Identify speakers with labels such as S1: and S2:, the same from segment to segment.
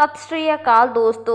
S1: ਸਤਿ ਸ਼੍ਰੀ ਅਕਾਲ ਦੋਸਤੋ।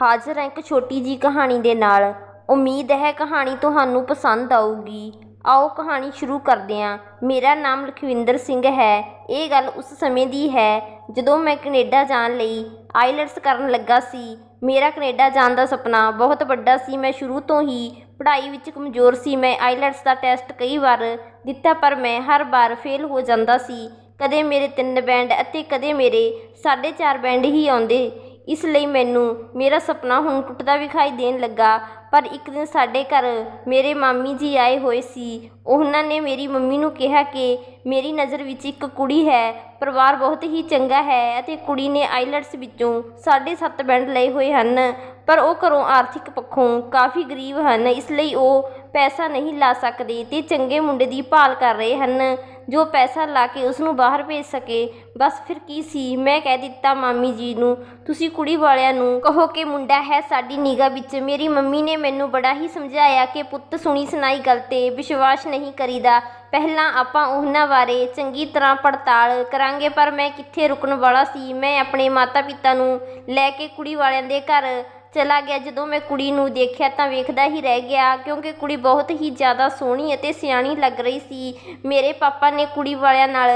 S1: ਹਾਜ਼ਰ ਹੈ ਇੱਕ ਛੋਟੀ ਜੀ ਕਹਾਣੀ ਦੇ ਨਾਲ। ਉਮੀਦ ਹੈ ਕਹਾਣੀ ਤੁਹਾਨੂੰ ਪਸੰਦ ਆਊਗੀ। ਆਓ ਕਹਾਣੀ ਸ਼ੁਰੂ ਕਰਦੇ ਹਾਂ। ਮੇਰਾ ਨਾਮ ਲਖਵਿੰਦਰ ਸਿੰਘ ਹੈ। ਇਹ ਗੱਲ ਉਸ ਸਮੇਂ ਦੀ ਹੈ ਜਦੋਂ ਮੈਂ ਕੈਨੇਡਾ ਜਾਣ ਲਈ ਆਈਲੈਟਸ ਕਰਨ ਲੱਗਾ ਸੀ। ਮੇਰਾ ਕੈਨੇਡਾ ਜਾਣ ਦਾ ਸੁਪਨਾ ਬਹੁਤ ਵੱਡਾ ਸੀ। ਮੈਂ ਸ਼ੁਰੂ ਤੋਂ ਹੀ ਪੜ੍ਹਾਈ ਵਿੱਚ ਕਮਜ਼ੋਰ ਸੀ। ਮੈਂ ਆਈਲੈਟਸ ਦਾ ਟੈਸਟ ਕਈ ਵਾਰ ਦਿੱਤਾ ਪਰ ਮੈਂ ਹਰ ਵਾਰ ਫੇਲ ਹੋ ਜਾਂਦਾ ਸੀ। ਕਦੇ ਮੇਰੇ ਤਿੰਨ ਬੈਂਡ ਅਤੇ ਕਦੇ ਮੇਰੇ ਸਾਢੇ ਚਾਰ ਬੈਂਡ ਹੀ ਆਉਂਦੇ। ਇਸ ਲਈ ਮੈਨੂੰ ਮੇਰਾ ਸੁਪਨਾ ਹੁਣ ਟੁੱਟਦਾ ਵਿਖਾਈ ਦੇਣ ਲੱਗਾ। ਪਰ ਇੱਕ ਦਿਨ ਸਾਡੇ ਘਰ ਮੇਰੇ ਮਾਮੀ ਜੀ ਆਏ ਹੋਏ ਸੀ। ਉਹਨਾਂ ਨੇ ਮੇਰੀ ਮੰਮੀ ਨੂੰ ਕਿਹਾ ਕਿ ਮੇਰੀ ਨਜ਼ਰ ਵਿੱਚ ਇੱਕ ਕੁੜੀ ਹੈ। ਪਰਿਵਾਰ ਬਹੁਤ ਹੀ ਚੰਗਾ ਹੈ ਅਤੇ ਕੁੜੀ ਨੇ ਆਈਲੈਟਸ ਵਿੱਚੋਂ ਸਾਢੇ ਸੱਤ ਬੈਂਡ ਲਏ ਹੋਏ ਹਨ। ਪਰ ਉਹ ਘਰੋਂ ਆਰਥਿਕ ਪੱਖੋਂ ਕਾਫੀ ਗਰੀਬ ਹਨ। ਇਸ ਲਈ ਉਹ ਪੈਸਾ ਨਹੀਂ ਲਾ ਸਕਦੇ ਤੇ ਚੰਗੇ ਮੁੰਡੇ ਦੀ ਭਾਲ ਕਰ ਰਹੇ ਹਨ। ਜੋ ਪੈਸਾ ਲਾ ਕੇ ਉਸ ਨੂੰ ਬਾਹਰ ਭੇਜ ਸਕੇ, ਬਸ ਫਿਰ ਕੀ ਸੀ? ਮੈਂ ਕਹਿ ਦਿੱਤਾ ਮਾਮੀ ਜੀ ਨੂੰ, ਤੁਸੀਂ ਕੁੜੀ ਵਾਲਿਆਂ ਨੂੰ ਕਹੋ ਕਿ ਮੁੰਡਾ ਹੈ ਸਾਡੀ ਨਿਗਾਹ ਵਿੱਚ। ਮੇਰੀ ਮੰਮੀ ਨੇ ਮੈਨੂੰ ਬੜਾ ਹੀ ਸਮਝਾਇਆ ਕਿ ਪੁੱਤ ਸੁਣੀ ਸੁਣਾਈ ਗੱਲ ਤੇ ਵਿਸ਼ਵਾਸ ਨਹੀਂ ਕਰੀਦਾ। ਪਹਿਲਾਂ ਆਪਾਂ ਉਹਨਾਂ ਬਾਰੇ ਚੰਗੀ ਤਰ੍ਹਾਂ ਪੜਤਾਲ ਕਰਾਂਗੇ, ਪਰ ਮੈਂ ਕਿੱਥੇ ਰੁਕਣ ਵਾਲਾ ਸੀ? ਮੈਂ ਆਪਣੇ ਮਾਤਾ ਪਿਤਾ ਨੂੰ ਲੈ ਕੇ ਕੁੜੀ ਵਾਲਿਆਂ ਦੇ ਘਰ ਚਲਾ ਗਿਆ। ਜਦੋਂ ਮੈਂ ਕੁੜੀ ਨੂੰ ਦੇਖਿਆ ਤਾਂ ਵੇਖਦਾ ਹੀ ਰਹਿ ਗਿਆ ਕਿਉਂਕਿ ਕੁੜੀ ਬਹੁਤ ਹੀ ਜ਼ਿਆਦਾ ਸੋਹਣੀ ਅਤੇ ਸਿਆਣੀ ਲੱਗ ਰਹੀ ਸੀ। ਮੇਰੇ ਪਾਪਾ ਨੇ ਕੁੜੀ ਵਾਲਿਆਂ ਨਾਲ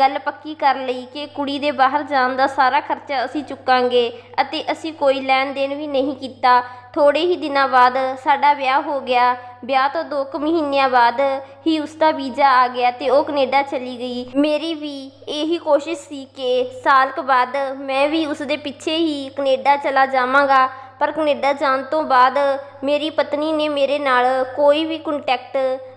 S1: ਗੱਲ ਪੱਕੀ ਕਰ ਲਈ ਕਿ ਕੁੜੀ ਦੇ ਬਾਹਰ ਜਾਣ ਦਾ ਸਾਰਾ ਖਰਚਾ ਅਸੀਂ ਚੁੱਕਾਂਗੇ ਅਤੇ ਅਸੀਂ ਕੋਈ ਲੈਣ ਦੇਣ ਵੀ ਨਹੀਂ ਕੀਤਾ। ਥੋੜੇ ਹੀ ਦਿਨਾਂ ਬਾਅਦ ਸਾਡਾ ਵਿਆਹ ਹੋ ਗਿਆ। ਵਿਆਹ ਤੋਂ 2 ਕੁ ਮਹੀਨਿਆਂ ਬਾਅਦ ਹੀ ਉਸ ਦਾ ਵੀਜ਼ਾ ਆ ਗਿਆ ਤੇ ਉਹ ਕੈਨੇਡਾ ਚਲੀ ਗਈ। ਮੇਰੀ ਵੀ ਇਹੀ ਕੋਸ਼ਿਸ਼ ਸੀ ਕਿ ਸਾਲ ਕੁ ਬਾਅਦ ਮੈਂ ਵੀ ਉਸ ਦੇ ਪਿੱਛੇ ਹੀ ਕੈਨੇਡਾ ਚਲਾ ਜਾਵਾਂਗਾ। ਪਰ ਕਨੇਡਾ ਜਾਣ ਤੋਂ ਬਾਅਦ ਮੇਰੀ ਪਤਨੀ ਨੇ ਮੇਰੇ ਨਾਲ ਕੋਈ ਵੀ ਕੰਟੈਕਟ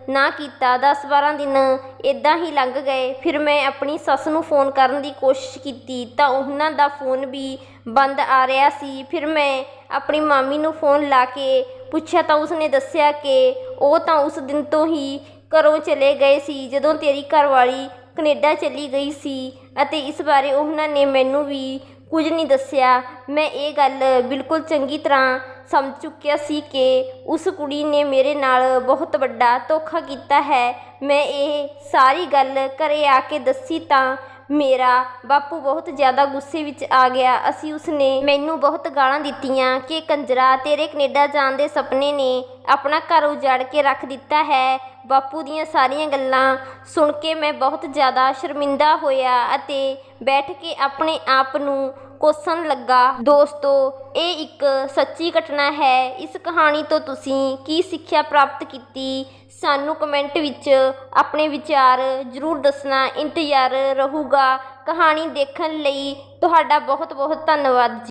S1: ਨਾ ਕੀਤਾ। 10-12 ਦਿਨ ਇੱਦਾਂ ਹੀ ਲੰਘ ਗਏ। ਫਿਰ ਮੈਂ ਆਪਣੀ ਸੱਸ ਨੂੰ ਫੋਨ ਕਰਨ ਦੀ ਕੋਸ਼ਿਸ਼ ਕੀਤੀ ਤਾਂ ਉਹਨਾਂ ਦਾ ਫੋਨ ਵੀ ਬੰਦ ਆ ਰਿਹਾ ਸੀ। ਫਿਰ ਮੈਂ ਆਪਣੀ ਮਾਮੀ ਨੂੰ ਫੋਨ ਲਾ ਕੇ ਪੁੱਛਿਆ ਤਾਂ ਉਸਨੇ ਦੱਸਿਆ ਕਿ ਉਹ ਤਾਂ ਉਸ ਦਿਨ ਤੋਂ ਹੀ ਘਰੋਂ ਚਲੇ ਗਏ ਸੀ, ਜਦੋਂ ਤੇਰੀ ਘਰਵਾਲੀ ਕਨੇਡਾ ਚਲੀ ਗਈ ਸੀ ਅਤੇ ਇਸ ਬਾਰੇ ਉਹਨਾਂ ਨੇ ਮੈਨੂੰ ਵੀ ਕੁਝ ਨਹੀਂ ਦੱਸਿਆ। ਮੈਂ ਇਹ ਗੱਲ ਬਿਲਕੁਲ ਚੰਗੀ ਤਰ੍ਹਾਂ ਸਮਝ ਚੁੱਕਿਆ ਸੀ ਕਿ ਉਸ ਕੁੜੀ ਨੇ ਮੇਰੇ ਨਾਲ ਬਹੁਤ ਵੱਡਾ ਧੋਖਾ ਕੀਤਾ ਹੈ। ਮੈਂ ਇਹ ਸਾਰੀ ਗੱਲ ਘਰ ਆ ਕੇ ਦੱਸੀ ਤਾਂ ਮੇਰਾ ਬਾਪੂ ਬਹੁਤ ਜ਼ਿਆਦਾ ਗੁੱਸੇ ਵਿੱਚ ਆ ਗਿਆ। ਅਸੀਂ ਉਸਨੇ ਮੈਨੂੰ ਬਹੁਤ ਗਾਲਾਂ ਦਿੱਤੀਆਂ ਕਿ ਕੰਜਰਾ ਤੇਰੇ ਕੈਨੇਡਾ ਜਾਣ ਦੇ ਸੁਪਨੇ ਨੇ ਆਪਣਾ ਘਰ ਉਜਾੜ ਕੇ ਰੱਖ ਦਿੱਤਾ ਹੈ। ਬਾਪੂ ਦੀਆਂ ਸਾਰੀਆਂ ਗੱਲਾਂ ਸੁਣ ਕੇ ਮੈਂ ਬਹੁਤ ਜ਼ਿਆਦਾ ਸ਼ਰਮਿੰਦਾ ਹੋਇਆ ਅਤੇ ਬੈਠ ਕੇ ਆਪਣੇ ਆਪ ਨੂੰ ਕੋਸਣ ਲੱਗਾ। ਦੋਸਤੋ, ਇਹ ਇੱਕ ਸੱਚੀ ਘਟਨਾ ਹੈ। ਇਸ ਕਹਾਣੀ ਤੋਂ ਤੁਸੀਂ ਕੀ ਸਿੱਖਿਆ ਪ੍ਰਾਪਤ ਕੀਤੀ? ਸਾਨੂੰ ਕਮੈਂਟ ਵਿੱਚ ਆਪਣੇ ਵਿਚਾਰ ਜ਼ਰੂਰ ਦੱਸਣਾ। ਇੰਤਜ਼ਾਰ ਰਹੂਗਾ ਕਹਾਣੀ ਦੇਖਣ ਲਈ। ਤੁਹਾਡਾ ਬਹੁਤ ਬਹੁਤ ਧੰਨਵਾਦ ਜੀ।